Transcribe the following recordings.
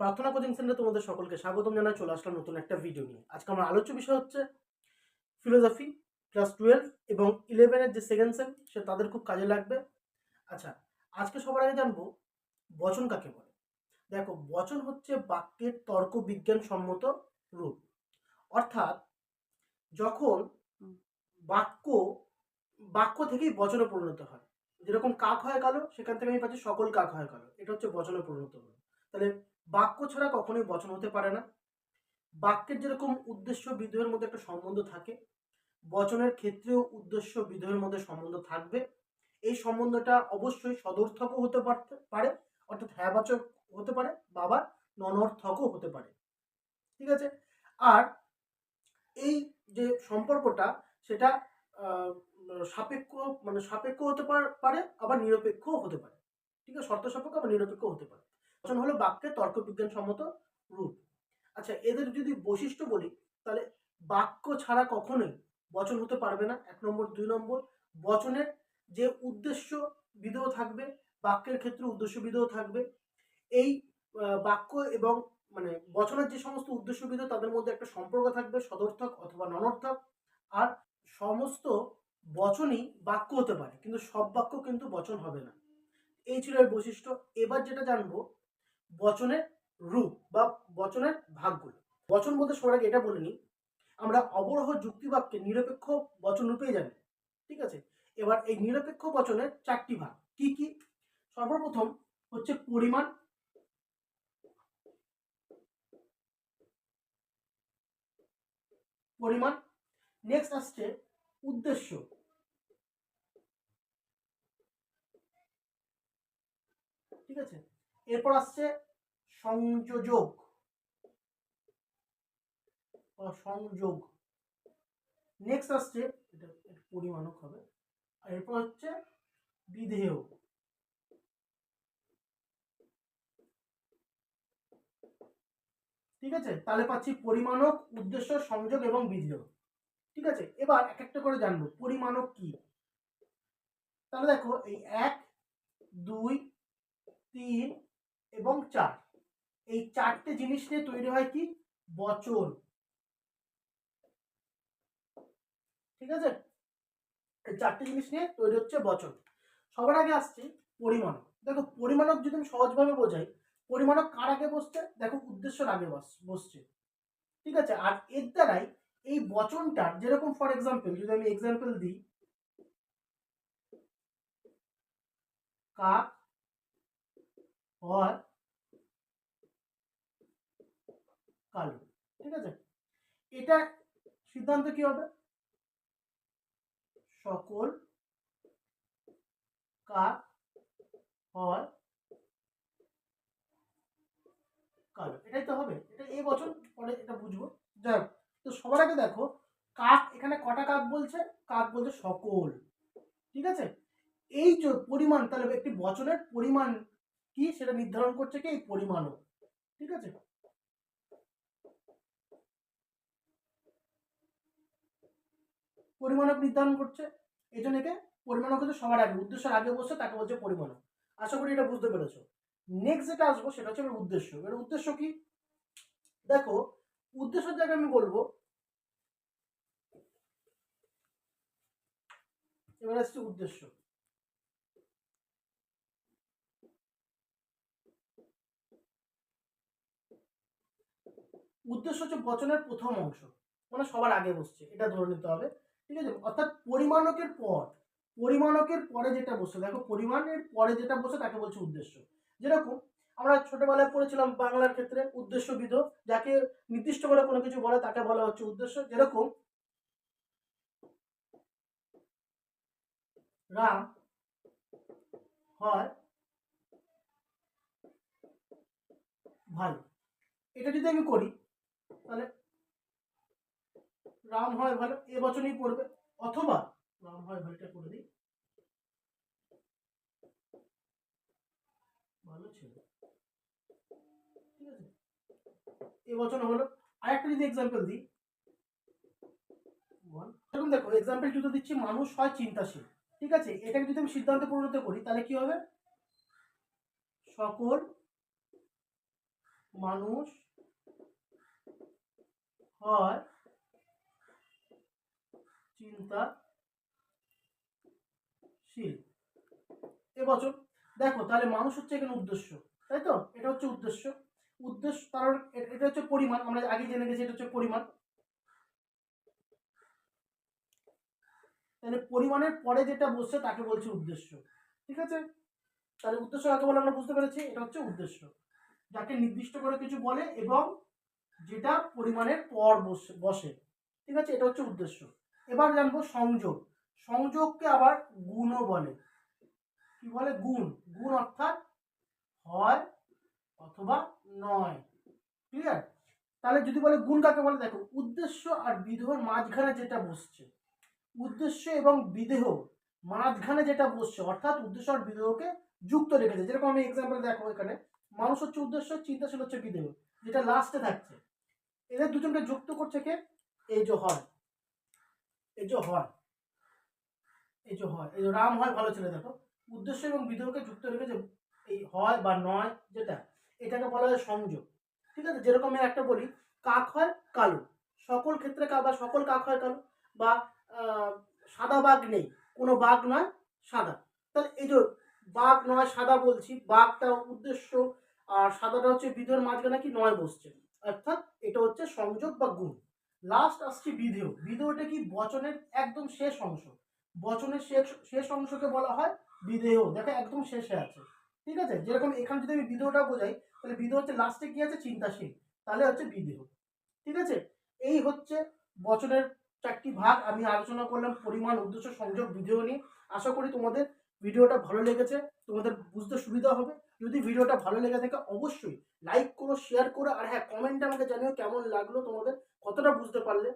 প্রার্থনা কোচিং সেন্টারে তোমাদের সকলকে স্বাগতম জানাই চলে আসলাম নতুন একটা ভিডিও নিয়ে। আজকে আমার আলোচ্য বিষয় হচ্ছে ফিলোসফি ক্লাস টুয়েলভ এবং ইলেভেনের যে সেকেন্ড সেম সে তাদের খুব কাজে লাগবে। আচ্ছা আজকে সবার আগে জানব বচন কাকে বলে? দেখো বচন হচ্ছে বাক্যের তর্ক বিজ্ঞান সম্মত রূপ। অর্থাৎ যখন বাক্য বাক্য থেকেই বচনে পরিণত হয়। যেরকম কাক হয় কালো সেখান থেকে আমি পাচ্ছি সকল কাক হয় কালো। এটা হচ্ছে বচনে পরিণত হলো। তাহলে বাক্য ছাড়া কখনোই বচন হতে পারে না। বাক্যের যেরকম উদ্দেশ্য বিধেয়ের মধ্যে একটা সম্বন্ধ থাকে, বচনের ক্ষেত্রেও উদ্দেশ্য বিধেয়ের মধ্যে সম্বন্ধ থাকবে। এই সম্বন্ধটা অবশ্যই সদর্থকও হতে পারতে পারে, অর্থাৎ হ্যাবাচক হতে পারে বা আবার ননর্থকও হতে পারে। ঠিক আছে? আর এই যে সম্পর্কটা, সেটা সাপেক্ষ মানে সাপেক্ষ হতে পারে আবার নিরপেক্ষও হতে পারে। ঠিক আছে? শর্ত সাপেক্ষ আবার নিরপেক্ষ হতে পারে। বচন হলো বাক্যের তর্কবিজ্ঞান সম্মত রূপ। আচ্ছা এদের যদি বৈশিষ্ট্য বলি, তাহলে বাক্য ছাড়া কখনোই বচন হতে পারবে না। এক নম্বর, দুই নম্বর, বচনের যে উদ্দেশ্য বিধেয় থাকবে, বাক্যের ক্ষেত্রে উদ্দেশ্য বিধেয় থাকবে, এই বাক্য এবং মানে বচনের যে সমস্ত উদ্দেশ্য বিধেয়, তাদের মধ্যে একটা সম্পর্ক থাকবে, সদর্থক অথবা ননর্থক। আর সমস্ত বচনই বাক্য হতে পারে, কিন্তু সব বাক্য কিন্তু বচন হবে না। এই ছিল এর বৈশিষ্ট্য। এবার যেটা জানব বচনের রূপ বা বচনের ভাগগুলো। বচন বলতে সবার আগে এটা বলে নিই, আমরা অবরোহ যুক্তিবাক্যে নিরপেক্ষ বচন রূপেই জানি ঠিক আছে? এবার এই নিরপেক্ষ বচনের চারটি ভাগ, কি কি? সর্বপ্রথম হচ্ছে পরিমাণ পরিমাণ নেক্সট আসছে উদ্দেশ্য। ঠিক আছে? এরপর আসছে সংযোজক। সংযোগ। নেক্সট আসছে, এটা পরিমাণক হবে। এরপর হচ্ছে বিধেয়। ঠিক আছে? তাহলে পাচ্ছি পরিমাণক, উদ্দেশ্য, সংযোগ এবং বিধেয়। ঠিক আছে? এবার এক একটা করে জানব, পরিমাণক কি? তাহলে দেখো, এই এক, দুই, তিন এবং চার। এই চারটে জিনিস নিয়ে তৈরি হয় কি? বচন। ঠিক আছে? এই চারটে জিনিস নিয়ে তৈরি হচ্ছে বচন। সবার আগে আসছে পরিমাণক। দেখো, পরিমাণক যদি আমি সহজভাবে বোঝাই, পরিমাণক কার আগে বসছে? দেখো, উদ্দেশ্যের আগে বস- বসছে। ঠিক আছে? আর এর দ্বারাই এই বচনটার যেরকম ফর এক্সাম্পল যদি আমি এক্সাম্পল দিই কাক হয় কালো, ঠিক আছে? এটা সিদ্ধান্ত কি হবে? সকল কাক হয় কালো, এটাই তো হবে। এটা এই বছর পরে এটা বুঝব। যাই তো সবার আগে দেখো, কাক, এখানে কটা কাক বলছে? কাক বলছে সকল, ঠিক আছে? এই যে পরিমাণ, তাহলে একটি বচনের পরিমাণ কি সেটা নির্ধারণ করছে কি? এই পরিমাণও। ঠিক আছে? পরিমাণক নির্ধারণ করছে। এই জন্য একে পরিমাণক হচ্ছে সবার আগে, উদ্দেশ্যের আগে বসে তাকে বলছে পরিমাণক। আশা করি এটা বুঝতে পেরেছ। নেক্সট যেটা আসব সেটা হচ্ছে আমার উদ্দেশ্য। এর উদ্দেশ্য কি? দেখো উদ্দেশ্যের জায়গায় আমি বলব, এবার আসছে উদ্দেশ্য। উদ্দেশ্য হচ্ছে বচনের প্রথম অংশ। মানে সবার আগে বসছে, এটা ধরে নিতে হবে। ঠিক আছে? অর্থাৎ পরিমাণকের পর, পরিমাণকের পরে যেটা বসে দেখো পরিমাণের পরে যেটা বসে তাকে বলছে উদ্দেশ্য। যেরকম আমরা ছোটবেলায় পড়েছিলাম বাংলার ক্ষেত্রে উদ্দেশ্যবিধ যাকে নির্দিষ্ট করে কোনো কিছু বলে তাকে বলা হচ্ছে উদ্দেশ্য। যেরকম রাম হয় ভালো। এটা যদি আমি করি তাহলে রাম হয় ভালো, এ বচনই পড়বে, অথবা রাম হয় ভালোটা করে দিই। ভালো ছিল। ঠিক আছে? এ বচন হলো। আরেকটা যদি এক্সাম্পল দিই। এরকম দেখো এক্সাম্পল টুতে দিচ্ছি, মানুষ হয় চিন্তাশীল। ঠিক আছে? এটাকে যদি আমি সিদ্ধান্তে পরিণত করি, তাহলে কি হবে? সকল মানুষ হয় চিন্তাশীল এবছর দেখো, তাহলে মানুষ হচ্ছে এখানে উদ্দেশ্য, তাই তো? এটা হচ্ছে উদ্দেশ্য। উদ্দেশ্য, কারণ এটা হচ্ছে পরিমাণ, আমরা আগে জেনে গেছি এটা হচ্ছে পরিমাণ। তাহলে পরিমাণের পরে যেটা বসছে, তাকে বলছে উদ্দেশ্য, ঠিক আছে? তাহলে উদ্দেশ্য কাকে বলে আমরা বুঝতে পেরেছি? এটা হচ্ছে উদ্দেশ্য। যাকে নির্দিষ্ট করে কিছু বলে এবং যেটা পরিমাণের পর বসে বসে। ঠিক আছে? এটা হচ্ছে উদ্দেশ্য। এবার জানব সংযোগ। সংযোগকে আবার গুণও বলে। কি বলে? গুণ। গুণ অর্থাৎ হয় অথবা নয়। ক্লিয়ার তাহলে যদি বলে গুণ কাকে বলে? দেখো, উদ্দেশ্য আর বিধেয়র মাঝখানে যেটা বসছে, উদ্দেশ্য এবং বিদেহ মাঝখানে যেটা বসছে, অর্থাৎ উদ্দেশ্য আর বিদেহকে যুক্ত রেখেছে। যেরকম আমি এক্সাম্পল দেখো এখানে। মানুষ হচ্ছে উদ্দেশ্য, চিন্তাশীল হচ্ছে বিদেহ যেটা লাস্টে থাকছে। এদের দুজনকে যুক্ত করছে কে? এই যে হয়। এই যে হয়। এই যে হয়। এই যে রাম হয়, ভালো ছেলে, দেখো। উদ্দেশ্য এবং বিদেহকে যুক্ত রেখেছে এই হয় বা নয়, যেটা, এটাকে বলা হয় সংযোগ। ঠিক আছে? যেরকম আমি একটা বলি, কাক হয় কালো। সকল ক্ষেত্রে কাক বা সকল কাক হয় কালো বা সাদা বাঘ নেই। কোনো বাঘ নয়, সাদা। তাহলে এই যে বাঘ নয়, সাদা বলছি, বাঘটা উদ্দেশ্য, আর সাদাটা হচ্ছে বিধের মাঝখানে কি নয় বসছে। অর্থাৎ এটা হচ্ছে সংযোগ বা গুণ। লাস্ট আসছে বিধেয়। বিধেয়টা কি? বচনের একদম শেষ অংশ। বচনের শেষ শেষ অংশকে বলা হয় বিধেয়। দেখো, একদম শেষে আছে। ঠিক আছে? যেরকম এখানে যদি আমি বিধেয়টা বোঝাই, তাহলে বিধেয় হচ্ছে লাস্টে কি আছে? চিন্তাশীল। তাহলে হচ্ছে বিধেয়। ঠিক আছে? এই হচ্ছে বচনের চারটি ভাগ। আমি আলোচনা করলাম পরিমাণ, উদ্দেশ্য, সংযোগ ভিডিও নিয়ে। আশা করি তোমাদের ভিডিওটা ভালো লেগেছে। তোমাদের বুঝতে সুবিধা হবে। যদি ভিডিওটা ভালো লেগে থাকে, অবশ্যই লাইক করো শেয়ার করো, আর হ্যাঁ কমেন্টে আমাকে জানিও কেমন লাগল তোমাদের, কতটা বুঝতে পারলে।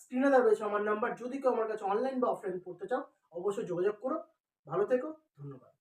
স্ক্রিনে দেওয়া রয়েছে আমার নাম্বার যদি কেউ আমার কাছে অনলাইন বা অফলাইন পড়তে চাও, অবশ্যই যোগাযোগ করো। ভালো থেকো, ধন্যবাদ।